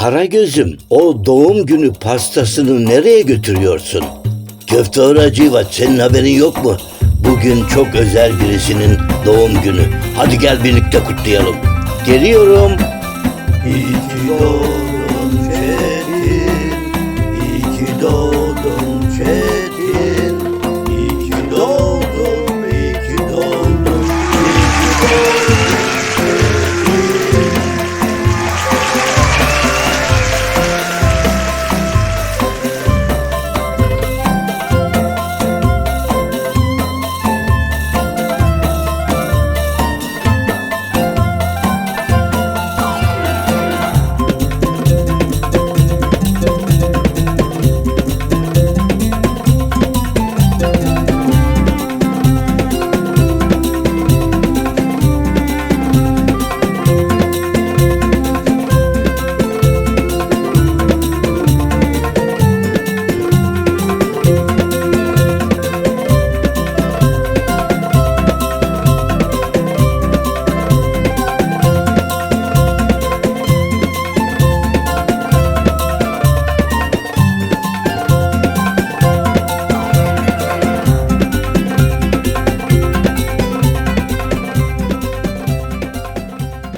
Karagöz'üm o doğum günü pastasını nereye götürüyorsun? Köfte Horacivat senin haberin yok mu? Bugün çok özel birisinin doğum günü. Hadi gel birlikte kutlayalım. Geliyorum. İyi ki doğdun Fethi, iyi.